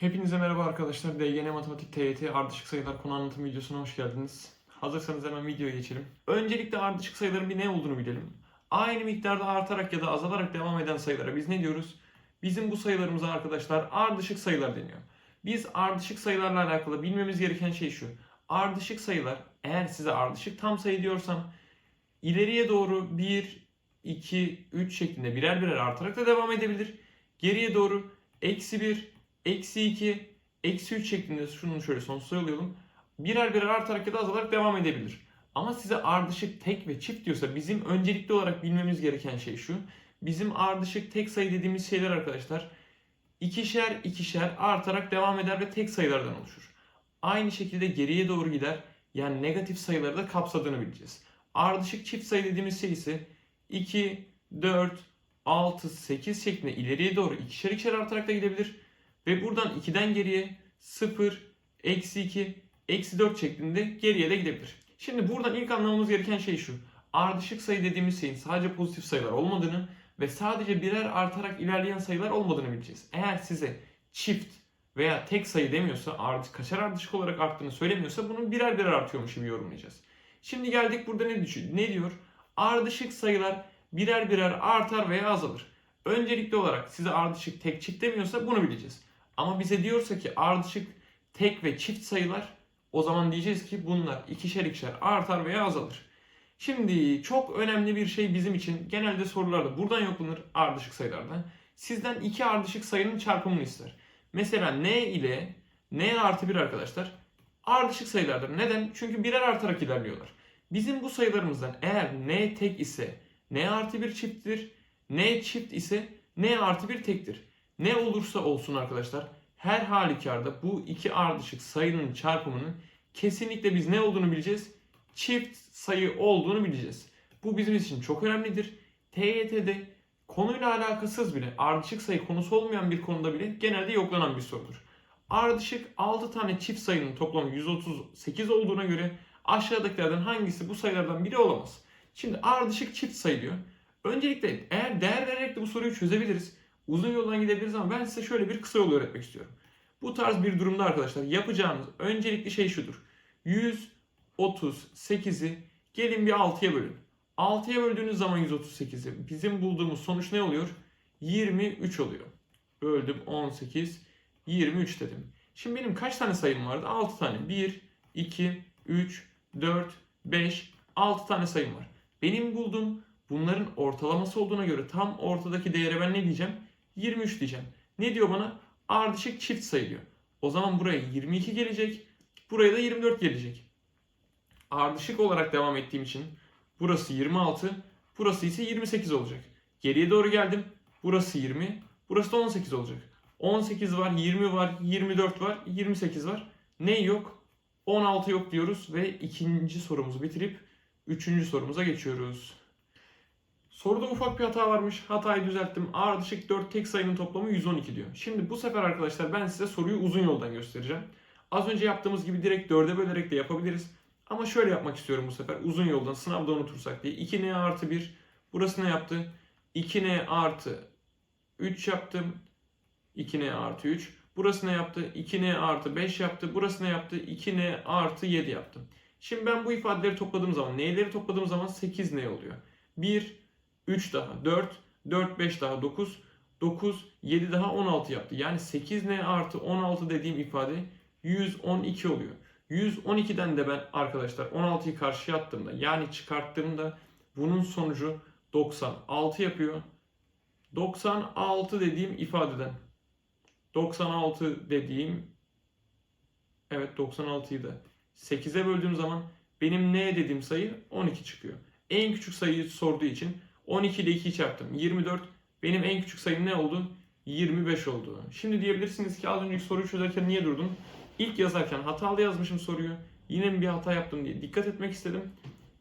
Hepinize merhaba arkadaşlar. DGN Matematik TYT ardışık sayılar konu anlatım videosuna hoş geldiniz. Hazırsanız hemen videoya geçelim. Öncelikle ardışık sayıların bir ne olduğunu bilelim. Aynı miktarda artarak ya da azalarak devam eden sayılara biz ne diyoruz? Bizim bu sayılarımıza arkadaşlar ardışık sayılar deniyor. Biz ardışık sayılarla alakalı bilmemiz gereken şey şu. Ardışık sayılar eğer size ardışık tam sayı diyorsam ileriye doğru 1, 2, 3 şeklinde birer birer artarak da devam edebilir. Geriye doğru eksi 1, eksi 2, eksi 3 şeklinde şunu şöyle sonsuz yollayalım. Birer birer artarak ya da azalarak devam edebilir. Ama size ardışık tek ve çift diyorsa bizim öncelikli olarak bilmemiz gereken şey şu. Bizim ardışık tek sayı dediğimiz şeyler arkadaşlar ikişer ikişer artarak devam eder ve tek sayılardan oluşur. Aynı şekilde geriye doğru gider. Yani negatif sayıları da kapsadığını bileceğiz. Ardışık çift sayı dediğimiz şey ise 2, 4, 6, 8 şeklinde ileriye doğru ikişer ikişer artarak da gidebilir. Ve buradan 2'den geriye 0, eksi 2, eksi 4 şeklinde geriye de gidebilir. Şimdi buradan ilk anlamamız gereken şey şu. Ardışık sayı dediğimiz şeyin sadece pozitif sayılar olmadığını ve sadece birer artarak ilerleyen sayılar olmadığını bileceğiz. Eğer size çift veya tek sayı demiyorsa, ardışık, kaçar ardışık olarak arttığını söylemiyorsa bunun birer birer artıyormuş gibi yorumlayacağız. Şimdi geldik burada ne, düşün, ne diyor? Ardışık sayılar birer birer artar veya azalır. Öncelikli olarak size ardışık tek çift demiyorsa bunu bileceğiz. Ama bize diyorsa ki ardışık tek ve çift sayılar o zaman diyeceğiz ki bunlar ikişer ikişer artar veya azalır. Şimdi çok önemli bir şey bizim için genelde sorularda buradan yoklanır ardışık sayılardan. Sizden iki ardışık sayının çarpımını ister. Mesela n ile n artı 1 arkadaşlar ardışık sayılardır. Neden? Çünkü birer artarak ilerliyorlar. Bizim bu sayılarımızdan eğer n tek ise n artı 1 çifttir, n çift ise n artı 1 tektir. Ne olursa olsun arkadaşlar her halükarda bu iki ardışık sayının çarpımının kesinlikle biz ne olduğunu bileceğiz? Çift sayı olduğunu bileceğiz. Bu bizim için çok önemlidir. TYT'de konuyla alakasız bile ardışık sayı konusu olmayan bir konuda bile genelde yoklanan bir sorudur. Ardışık 6 tane çift sayının toplamı 138 olduğuna göre aşağıdakilerden hangisi bu sayılardan biri olamaz? Şimdi ardışık çift sayı diyor. Öncelikle eğer değer vererek de bu soruyu çözebiliriz. Uzun yoldan gidebiliriz ama ben size şöyle bir kısa yol öğretmek istiyorum. Bu tarz bir durumda arkadaşlar yapacağımız öncelikli şey şudur. 138'i gelin bir 6'ya bölün. 6'ya böldüğünüz zaman 138'i bizim bulduğumuz sonuç ne oluyor? 23 oluyor. Böldüm 18, 23 dedim. Şimdi benim kaç tane sayım vardı? 6 tane. 1, 2, 3, 4, 5, 6 tane sayım var. Benim bulduğum bunların ortalaması olduğuna göre tam ortadaki değere ben ne diyeceğim? 23 diyeceğim. Ne diyor bana? Ardışık çift sayı diyor. O zaman buraya 22 gelecek. Buraya da 24 gelecek. Ardışık olarak devam ettiğim için burası 26, burası ise 28 olacak. Geriye doğru geldim. Burası 20, burası da 18 olacak. 18 var, 20 var, 24 var, 28 var. Ne yok? 16 yok diyoruz ve ikinci sorumuzu bitirip üçüncü sorumuza geçiyoruz. Soruda ufak bir hata varmış. Hatayı düzelttim. Ardışık 4 tek sayının toplamı 112 diyor. Şimdi bu sefer arkadaşlar ben size soruyu uzun yoldan göstereceğim. Az önce yaptığımız gibi direkt 4'e bölerek de yapabiliriz. Ama şöyle yapmak istiyorum bu sefer. Uzun yoldan sınavda unutursak diye. 2n artı 1. Burası ne yaptı? 2n artı 3 yaptım. 2n artı 3. Burası ne yaptı? 2n artı 5 yaptı. Burası ne yaptı? 2n artı 7 yaptım. Şimdi ben bu ifadeleri topladığım zaman, n'leri topladığım zaman 8n oluyor. 1, 3 daha 4, 4, 5 daha 9, 9, 7 daha 16 yaptı. Yani 8n artı 16 dediğim ifade 112 oluyor. 112'den de ben arkadaşlar 16'yı karşıya attığımda yani çıkarttığımda bunun sonucu 96 yapıyor. 96 dediğim ifadeden 96 dediğim evet 96'yı da 8'e böldüğüm zaman benim ne dediğim sayı 12 çıkıyor. En küçük sayıyı sorduğu için 12 ile 2'yi çarptım. 24. Benim en küçük sayım ne oldu? 25 oldu. Şimdi diyebilirsiniz ki az önceki soruyu çözerken niye durdum? İlk yazarken hatalı yazmışım soruyu. Yine mi bir hata yaptım diye dikkat etmek istedim.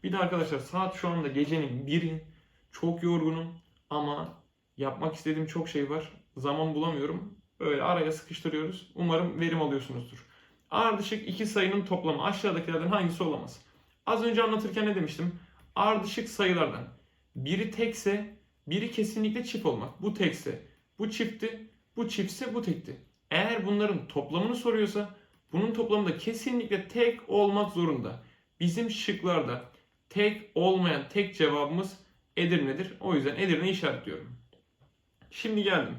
Bir de arkadaşlar saat şu anda gecenin biri. Çok yorgunum ama yapmak istediğim çok şey var. Zaman bulamıyorum. Böyle araya sıkıştırıyoruz. Umarım verim alıyorsunuzdur. Ardışık iki sayının toplamı aşağıdakilerden hangisi olamaz? Az önce anlatırken ne demiştim? Ardışık sayılardan biri tekse biri kesinlikle çift olmak. Bu tekse bu çiftti, bu çiftse bu tekti. Eğer bunların toplamını soruyorsa bunun toplamı da kesinlikle tek olmak zorunda. Bizim şıklarda tek olmayan tek cevabımız Edirne'dir. O yüzden Edirne işaretliyorum. Şimdi geldim.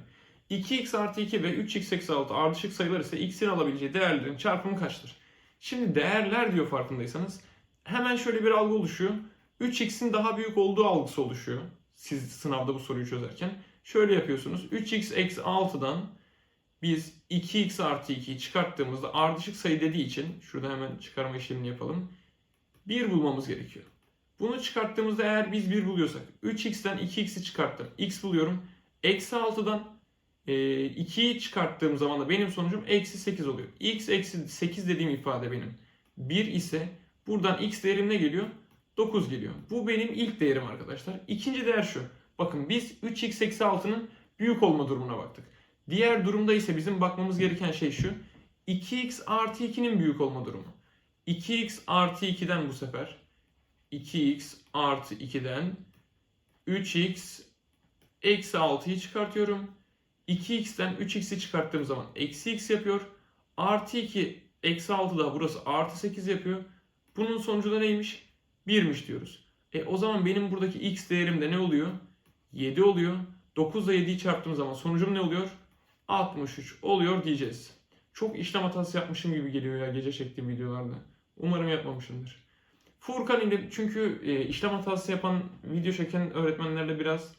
2x artı 2 ve 3x eksi 6 ardışık sayılar ise x'in alabileceği değerlerin çarpımı kaçtır? Şimdi değerler diyor farkındaysanız. Hemen şöyle bir algı oluşuyor. 3x'in daha büyük olduğu algısı oluşuyor. Siz sınavda bu soruyu çözerken. Şöyle yapıyorsunuz. 3x eksi 6'dan biz 2x artı 2'yi çıkarttığımızda ardışık sayı dediği için şurada hemen çıkarma işlemini yapalım. 1 bulmamız gerekiyor. Bunu çıkarttığımızda eğer biz 1 buluyorsak 3x'ten 2x'i çıkarttım. x buluyorum. Eksi 6'dan e, 2'yi çıkarttığım zaman da benim sonucum eksi 8 oluyor. x eksi 8 dediğim ifade benim. 1 ise buradan x değerim ne geliyor? 9 geliyor. Bu benim ilk değerim arkadaşlar. İkinci değer şu. Bakın biz 3x eksi 6'nın büyük olma durumuna baktık. Diğer durumda ise bizim bakmamız gereken şey şu. 2x artı 2'nin büyük olma durumu. 2x artı 2'den bu sefer 2x artı 2'den 3x eksi 6'yı çıkartıyorum. 2x'ten 3x'i çıkarttığım zaman eksi x yapıyor. Artı 2 eksi 6 da burası artı 8 yapıyor. Bunun sonucu da neymiş? 1'miş diyoruz. E o zaman benim buradaki x değerim de ne oluyor? 7 oluyor. 9 ile 7'yi çarptığım zaman sonucum ne oluyor? 63 oluyor diyeceğiz. Çok işlem hatası yapmışım gibi geliyor ya gece çektiğim videolarda. Umarım yapmamışımdır. Furkan ile çünkü e, işlem hatası yapan video çeken öğretmenlerle biraz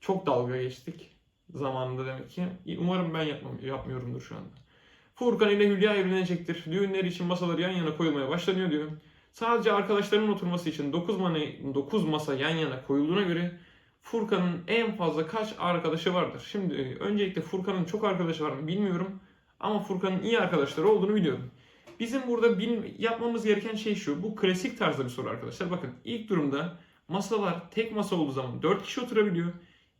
çok dalga geçtik zamanında demek ki. Umarım ben yapmam, yapmıyorumdur şu anda. Furkan ile Hülya evlenecektir. Düğünler için masalar yan yana koyulmaya başlanıyor diyor. Sadece arkadaşlarının oturması için 9, mane, 9 masa yan yana koyulduğuna göre Furkan'ın en fazla kaç arkadaşı vardır? Şimdi e, öncelikle Furkan'ın çok arkadaşı var mı bilmiyorum. Ama Furkan'ın iyi arkadaşları olduğunu biliyorum. Bizim burada bil, yapmamız gereken şey şu. Bu klasik tarzda bir soru arkadaşlar. Bakın ilk durumda masalar tek masa olduğu zaman 4 kişi oturabiliyor.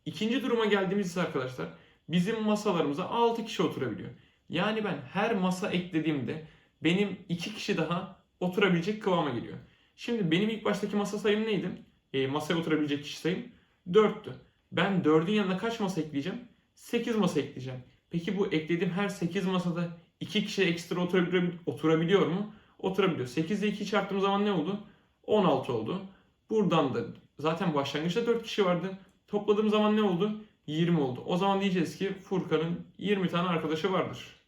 İkinci duruma geldiğimiz ise arkadaşlar bizim masalarımıza 6 kişi oturabiliyor. Yani ben her masa eklediğimde benim 2 kişi daha oturabilecek kıvama geliyor. Şimdi benim ilk baştaki masa sayım neydi? E, masaya oturabilecek kişi sayım 4'tü. Ben 4'ün yanına kaç masa ekleyeceğim? 8 masa ekleyeceğim. Peki bu eklediğim her 8 masada 2 kişi ekstra oturabiliyor, oturabiliyor mu? Oturabiliyor. 8 ile 2 çarptığım zaman ne oldu? 16 oldu. Buradan da zaten başlangıçta 4 kişi vardı. Topladığım zaman ne oldu? 20 oldu. O zaman diyeceğiz ki Furkan'ın 20 tane arkadaşı vardır.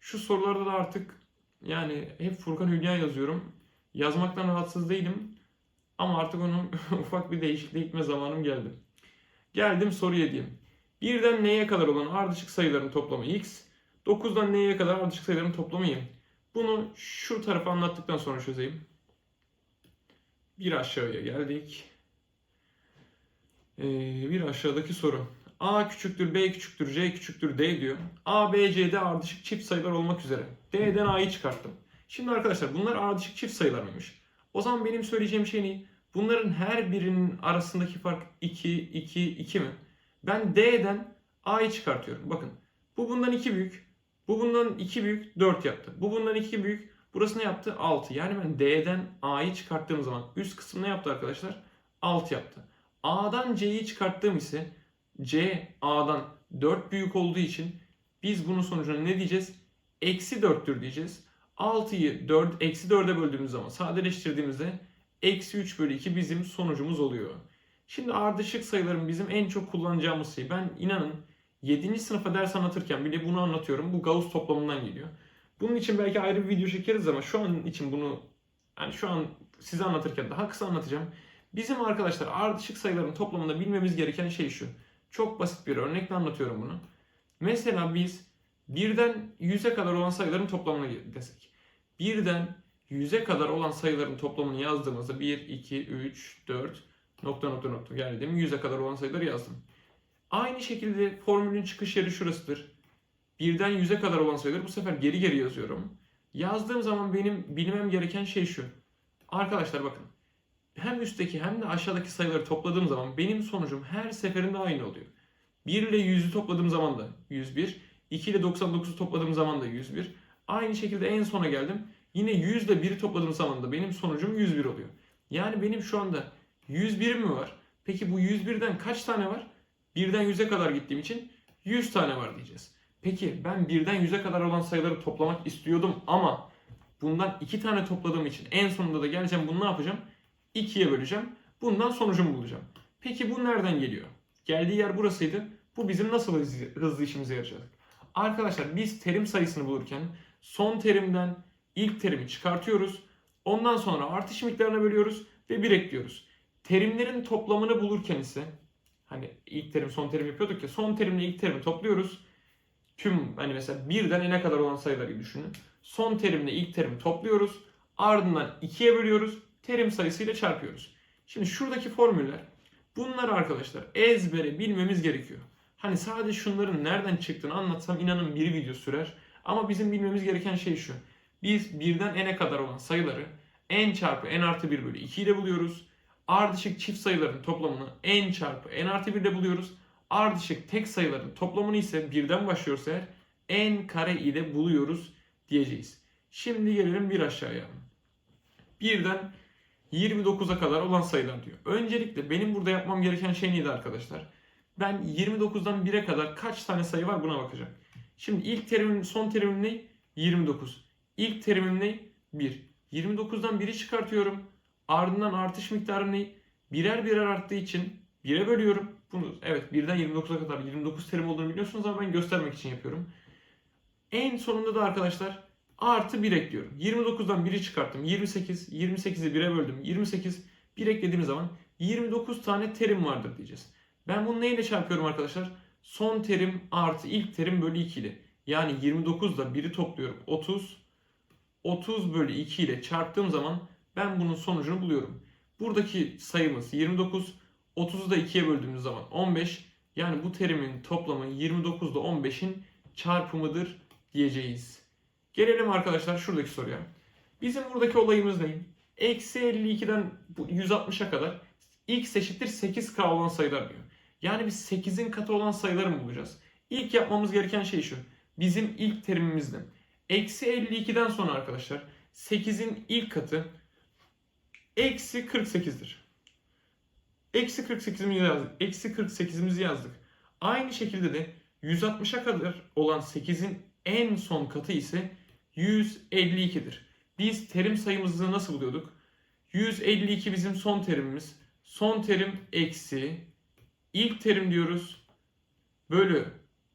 Şu sorularda da artık yani hep Furkan Hülya yazıyorum. Yazmaktan rahatsız değilim. Ama artık onu ufak bir değişikliğe gitme zamanım geldi. Geldim soruya diyeyim. Birden neye kadar olan ardışık sayıların toplamı x, 9'dan neye kadar ardışık sayıların toplamı y. Bunu şu tarafa anlattıktan sonra çözeyim. Bir aşağıya geldik. Ee, bir aşağıdaki soru. A küçüktür, B küçüktür, C küçüktür, D diyor. A, B, C'de ardışık çift sayılar olmak üzere. D'den A'yı çıkarttım. Şimdi arkadaşlar bunlar ardışık çift sayılar mıymış? O zaman benim söyleyeceğim şey ne? Bunların her birinin arasındaki fark 2, 2, 2 mi? Ben D'den A'yı çıkartıyorum. Bakın bu bundan 2 büyük. Bu bundan 2 büyük 4 yaptı. Bu bundan 2 büyük. Burası ne yaptı? 6. Yani ben D'den A'yı çıkarttığım zaman üst kısım ne yaptı arkadaşlar? 6 yaptı. A'dan C'yi çıkarttığım ise C A'dan 4 büyük olduğu için biz bunun sonucuna ne diyeceğiz? Eksi 4'tür diyeceğiz. 6'yı 4, eksi 4'e böldüğümüz zaman sadeleştirdiğimizde eksi 3 bölü 2 bizim sonucumuz oluyor. Şimdi ardışık sayıların bizim en çok kullanacağımız şey. Ben inanın 7. sınıfa ders anlatırken bile bunu anlatıyorum. Bu Gauss toplamından geliyor. Bunun için belki ayrı bir video çekeriz ama şu an için bunu yani şu an size anlatırken daha kısa anlatacağım. Bizim arkadaşlar ardışık sayıların toplamında bilmemiz gereken şey şu. Çok basit bir örnekle anlatıyorum bunu. Mesela biz birden 100'e kadar olan sayıların toplamını desek. Birden 100'e kadar olan sayıların toplamını yazdığımızda 1, 2, 3, 4 nokta nokta nokta geldim. 100'e kadar olan sayıları yazdım. Aynı şekilde formülün çıkış yeri şurasıdır. Birden 100'e kadar olan sayıları bu sefer geri geri yazıyorum. Yazdığım zaman benim bilmem gereken şey şu. Arkadaşlar bakın. Hem üstteki hem de aşağıdaki sayıları topladığım zaman benim sonucum her seferinde aynı oluyor. 1 ile 100'ü topladığım zaman da 101. 2 ile 99'u topladığım zaman da 101. Aynı şekilde en sona geldim. Yine 100 ile 1'i topladığım zaman da benim sonucum 101 oluyor. Yani benim şu anda 101 mi var? Peki bu 101'den kaç tane var? 1'den 100'e kadar gittiğim için 100 tane var diyeceğiz. Peki ben birden 100'e kadar olan sayıları toplamak istiyordum ama bundan iki tane topladığım için en sonunda da geleceğim bunu ne yapacağım? 2'ye böleceğim. Bundan sonucumu bulacağım. Peki bu nereden geliyor? Geldiği yer burasıydı. Bu bizim nasıl hızlı işimize yarayacak? Arkadaşlar biz terim sayısını bulurken son terimden ilk terimi çıkartıyoruz. Ondan sonra artış miktarına bölüyoruz ve bir ekliyoruz. Terimlerin toplamını bulurken ise hani ilk terim son terim yapıyorduk ya son terimle ilk terimi topluyoruz. Tüm hani mesela birden n'e kadar olan sayıları düşünün. Son terimle ilk terimi topluyoruz. Ardından 2'ye bölüyoruz. Terim sayısıyla çarpıyoruz. Şimdi şuradaki formüller bunları arkadaşlar ezbere bilmemiz gerekiyor. Hani sadece şunların nereden çıktığını anlatsam inanın bir video sürer. Ama bizim bilmemiz gereken şey şu. Biz birden n'e kadar olan sayıları n çarpı n artı 1 bölü 2 ile buluyoruz. Ardışık çift sayıların toplamını n çarpı n artı 1 ile buluyoruz. Ardışık tek sayıların toplamını ise birden başlıyorsa eğer n kare ile buluyoruz diyeceğiz. Şimdi gelelim bir aşağıya. Birden 29'a kadar olan sayılar diyor. Öncelikle benim burada yapmam gereken şey neydi arkadaşlar? Ben 29'dan 1'e kadar kaç tane sayı var buna bakacağım. Şimdi ilk terimim son terimim ne? 29. İlk terimim ne? 1. 29'dan 1'i çıkartıyorum. Ardından artış miktarı ne? Birer birer arttığı için 1'e bölüyorum. Bunu evet 1'den 29'a kadar 29 terim olduğunu biliyorsunuz ama ben göstermek için yapıyorum. En sonunda da arkadaşlar artı 1 ekliyorum. 29'dan 1'i çıkarttım. 28. 28'i 1'e böldüm. 28. 1 eklediğim zaman 29 tane terim vardır diyeceğiz. Ben bunu neyle çarpıyorum arkadaşlar? Son terim artı ilk terim bölü 2 ile. Yani 29 ile 1'i topluyorum. 30. 30 bölü 2 ile çarptığım zaman ben bunun sonucunu buluyorum. Buradaki sayımız 29. 30'u da 2'ye böldüğümüz zaman 15. Yani bu terimin toplamı 29 ile 15'in çarpımıdır diyeceğiz. Gelelim arkadaşlar şuradaki soruya. Bizim buradaki olayımız ne? Eksi 52'den 160'a kadar x eşittir 8k olan sayılar diyor. Yani biz 8'in katı olan sayıları mı bulacağız? İlk yapmamız gereken şey şu. Bizim ilk terimimizde. Eksi 52'den sonra arkadaşlar 8'in ilk katı eksi 48'dir. Eksi 48'imizi yazdık. Eksi 48'imizi yazdık. Aynı şekilde de 160'a kadar olan 8'in en son katı ise 152'dir. Biz terim sayımızı nasıl buluyorduk? 152 bizim son terimimiz. Son terim eksi ilk terim diyoruz. Bölü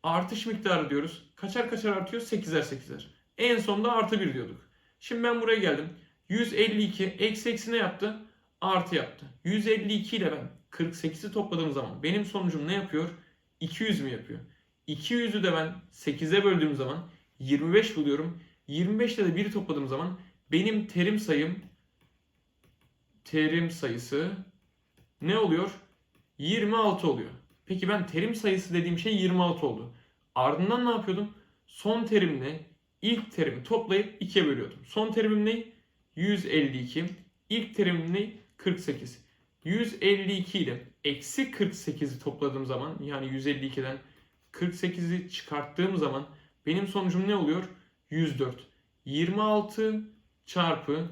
artış miktarı diyoruz. Kaçar kaçar artıyor? 8'er 8'er. En sonunda artı 1 diyorduk. Şimdi ben buraya geldim. 152 eksi eksi ne yaptı? Artı yaptı. 152 ile ben 48'i topladığım zaman benim sonucum ne yapıyor? 200 mü yapıyor? 200'ü de ben 8'e böldüğüm zaman 25 buluyorum. 25 ile de 1'i topladığım zaman benim terim sayım terim sayısı ne oluyor? 26 oluyor. Peki ben terim sayısı dediğim şey 26 oldu. Ardından ne yapıyordum? Son terimle ilk terimi toplayıp 2'ye bölüyordum. Son terimim ne? 152. İlk terimim ne? 48. 152 ile eksi 48'i topladığım zaman yani 152'den 48'i çıkarttığım zaman benim sonucum ne oluyor? 104. 26 çarpı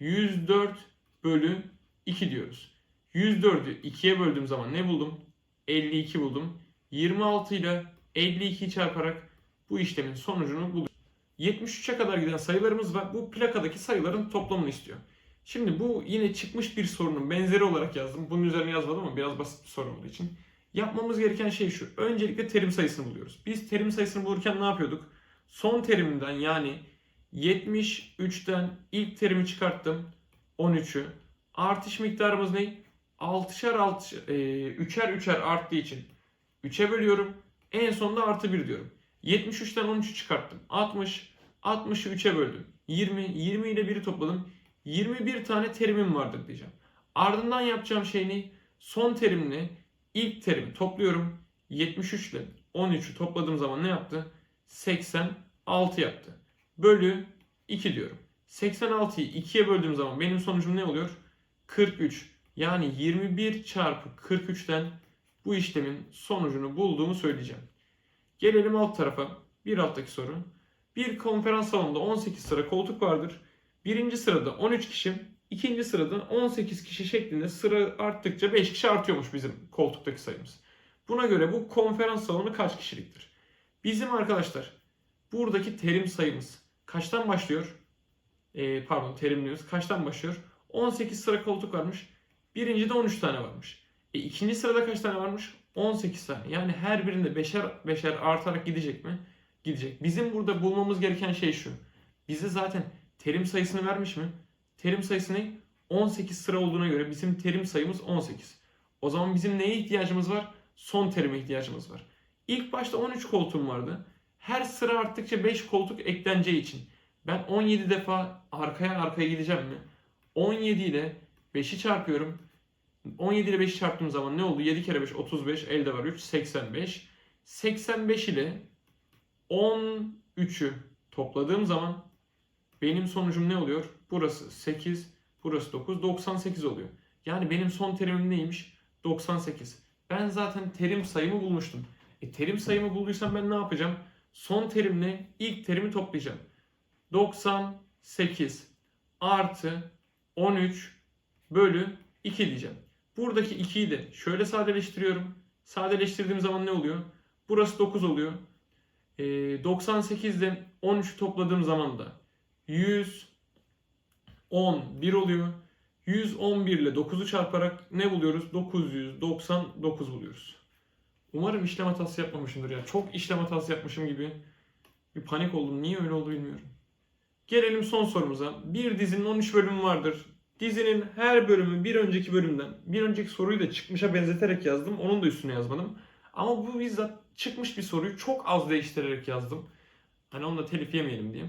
104 bölü 2 diyoruz. 104'ü 2'ye böldüğüm zaman ne buldum? 52 buldum. 26 ile 52'yi çarparak bu işlemin sonucunu buluyorum. 73'e kadar giden sayılarımız var. Bu plakadaki sayıların toplamını istiyor. Şimdi bu yine çıkmış bir sorunun benzeri olarak yazdım. Bunun üzerine yazmadım ama biraz basit bir soru olduğu için. Yapmamız gereken şey şu. Öncelikle terim sayısını buluyoruz. Biz terim sayısını bulurken ne yapıyorduk? Son terimden yani 73'ten ilk terimi çıkarttım. 13'ü. Artış miktarımız ne? 6'şer 6 e, 3'er 3'er arttığı için 3'e bölüyorum. En sonunda artı 1 diyorum. 73'ten 13'ü çıkarttım. 60. 60'ı 3'e böldüm. 20. 20 ile 1'i topladım. 21 tane terimim vardır diyeceğim. Ardından yapacağım şey ne? Son terimle ilk terimi topluyorum. 73 ile 13'ü topladığım zaman ne yaptı? 86 yaptı. Bölü 2 diyorum. 86'yı 2'ye böldüğüm zaman benim sonucum ne oluyor? 43. Yani 21 çarpı 43'ten bu işlemin sonucunu bulduğumu söyleyeceğim. Gelelim alt tarafa. Bir alttaki soru. Bir konferans salonunda 18 sıra koltuk vardır. Birinci sırada 13 kişi, ikinci sırada 18 kişi şeklinde sıra arttıkça 5 kişi artıyormuş bizim koltuktaki sayımız. Buna göre bu konferans salonu kaç kişiliktir? Bizim arkadaşlar buradaki terim sayımız kaçtan başlıyor? Ee, pardon terimliyoruz. Kaçtan başlıyor? 18 sıra koltuk varmış. Birincide 13 tane varmış. E, ikinci sırada kaç tane varmış? 18 tane. Yani her birinde beşer beşer artarak gidecek mi? Gidecek. Bizim burada bulmamız gereken şey şu. Bize zaten terim sayısını vermiş mi? Terim sayısı ne? 18 sıra olduğuna göre bizim terim sayımız 18. O zaman bizim neye ihtiyacımız var? Son terime ihtiyacımız var. İlk başta 13 koltuğum vardı. Her sıra arttıkça 5 koltuk ekleneceği için ben 17 defa arkaya arkaya gideceğim mi? 17 ile 5'i çarpıyorum. 17 ile 5'i çarptığım zaman ne oldu? 7 kere 5 35 elde var 3 85. 85 ile 13'ü topladığım zaman benim sonucum ne oluyor? Burası 8, burası 9, 98 oluyor. Yani benim son terimim neymiş? 98. Ben zaten terim sayımı bulmuştum. E, terim sayımı bulduysam ben ne yapacağım? Son terimle ilk terimi toplayacağım. 98 artı 13 bölü 2 diyeceğim. Buradaki 2'yi de şöyle sadeleştiriyorum. Sadeleştirdiğim zaman ne oluyor? Burası 9 oluyor. E, 98'den 13'ü topladığım zaman da 111 oluyor. 111 ile 9'u çarparak ne buluyoruz? 999 buluyoruz. Umarım işlem hatası yapmamışımdır ya. Çok işlem hatası yapmışım gibi. Bir panik oldum. Niye öyle oldu bilmiyorum. Gelelim son sorumuza. Bir dizinin 13 bölümü vardır. Dizinin her bölümü bir önceki bölümden, bir önceki soruyu da çıkmışa benzeterek yazdım. Onun da üstüne yazmadım. Ama bu bizzat çıkmış bir soruyu çok az değiştirerek yazdım. Hani onunla telif yemeyelim diye.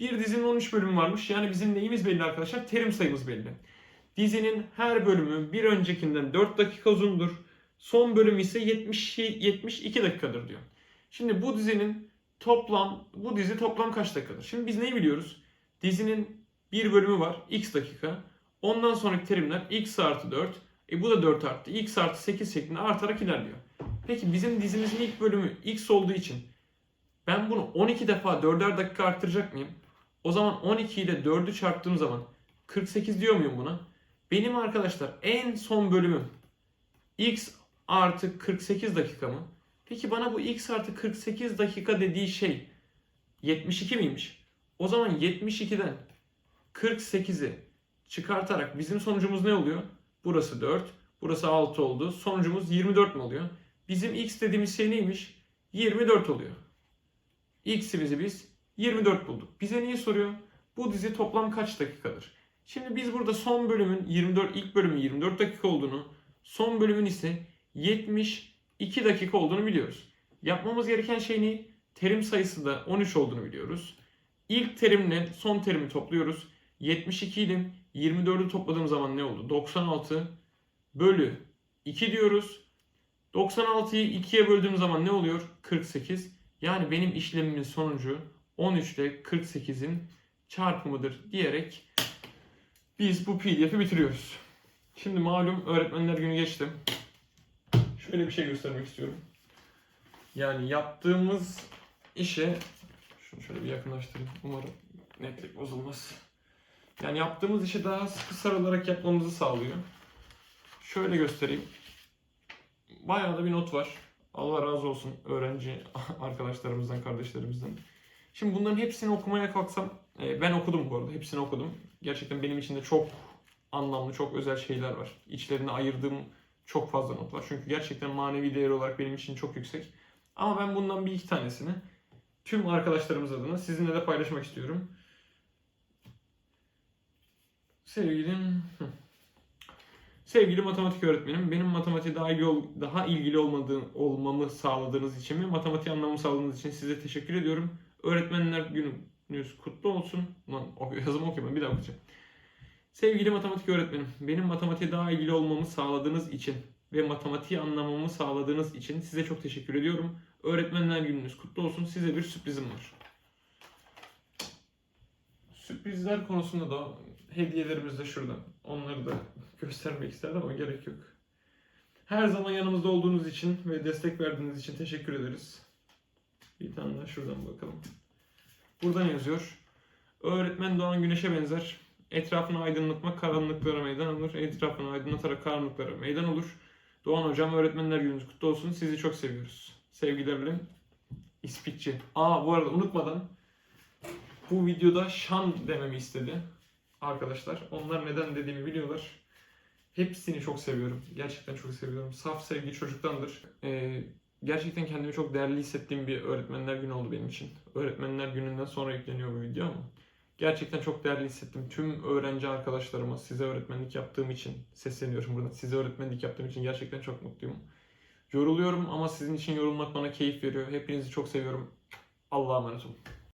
Bir dizinin 13 bölümü varmış. Yani bizim neyimiz belli arkadaşlar? Terim sayımız belli. Dizinin her bölümü bir öncekinden 4 dakika uzundur. Son bölüm ise 70 72 dakikadır diyor. Şimdi bu dizinin toplam bu dizi toplam kaç dakikadır? Şimdi biz neyi biliyoruz? Dizinin bir bölümü var x dakika. Ondan sonraki terimler x artı 4. E bu da 4 arttı. x artı 8 şeklinde artarak ilerliyor. Peki bizim dizimizin ilk bölümü x olduğu için ben bunu 12 defa 4'er dakika arttıracak mıyım? O zaman 12 ile 4'ü çarptığım zaman 48 diyor muyum buna? Benim arkadaşlar en son bölümüm x artı 48 dakika mı? Peki bana bu x artı 48 dakika dediği şey 72 miymiş? O zaman 72'den 48'i çıkartarak bizim sonucumuz ne oluyor? Burası 4, burası 6 oldu. Sonucumuz 24 mi oluyor? Bizim x dediğimiz şey neymiş? 24 oluyor. X'imizi biz 24 bulduk. Bize niye soruyor? Bu dizi toplam kaç dakikadır? Şimdi biz burada son bölümün 24 ilk bölümün 24 dakika olduğunu, son bölümün ise 72 dakika olduğunu biliyoruz. Yapmamız gereken şey ne? Terim sayısı da 13 olduğunu biliyoruz. İlk terimle son terimi topluyoruz. 72 ile 24'ü topladığım zaman ne oldu? 96 bölü 2 diyoruz. 96'yı 2'ye böldüğüm zaman ne oluyor? 48. Yani benim işlemimin sonucu 13 ile 48'in çarpımıdır diyerek biz bu pdf'i bitiriyoruz. Şimdi malum öğretmenler günü geçti. Şöyle bir şey göstermek istiyorum. Yani yaptığımız işe şunu şöyle bir yakınlaştırayım. Umarım netlik bozulmaz. Yani yaptığımız işi daha sıkı sarılarak yapmamızı sağlıyor. Şöyle göstereyim. Bayağı da bir not var. Allah razı olsun öğrenci arkadaşlarımızdan, kardeşlerimizden. Şimdi bunların hepsini okumaya kalksam, e, ben okudum bu arada, hepsini okudum. Gerçekten benim için de çok anlamlı, çok özel şeyler var. İçlerine ayırdığım çok fazla not var. Çünkü gerçekten manevi değeri olarak benim için çok yüksek. Ama ben bundan bir iki tanesini tüm arkadaşlarımız adına sizinle de paylaşmak istiyorum. Sevgilim, sevgili matematik öğretmenim, benim matematiğe daha ilgili, daha ilgili olmadığım, olmamı sağladığınız için ve matematiği anlamamı sağladığınız için size teşekkür ediyorum. Öğretmenler gününüz kutlu olsun. Lan yazımı okuyayım bir daha okuyacağım. Sevgili matematik öğretmenim, benim matematiğe daha ilgili olmamı sağladığınız için ve matematiği anlamamı sağladığınız için size çok teşekkür ediyorum. Öğretmenler gününüz kutlu olsun. Size bir sürprizim var. Sürprizler konusunda da hediyelerimiz de şurada. Onları da göstermek isterdim ama gerek yok. Her zaman yanımızda olduğunuz için ve destek verdiğiniz için teşekkür ederiz. Bir tane daha şuradan bakalım. Burada ne yazıyor? Öğretmen doğan güneşe benzer. Etrafını aydınlatmak karanlıklara meydan olur. Etrafını aydınlatarak karanlıklara meydan olur. Doğan hocam öğretmenler gününüz kutlu olsun. Sizi çok seviyoruz. Sevgilerle İspikçi. Aa bu arada unutmadan bu videoda şan dememi istedi arkadaşlar. Onlar neden dediğimi biliyorlar. Hepsini çok seviyorum. Gerçekten çok seviyorum. Saf sevgi çocuktandır. Ee, gerçekten kendimi çok değerli hissettiğim bir öğretmenler günü oldu benim için. Öğretmenler gününden sonra yükleniyor bu video ama gerçekten çok değerli hissettim. Tüm öğrenci arkadaşlarıma size öğretmenlik yaptığım için sesleniyorum buradan. Size öğretmenlik yaptığım için gerçekten çok mutluyum. Yoruluyorum ama sizin için yorulmak bana keyif veriyor. Hepinizi çok seviyorum. Allah'a emanet olun.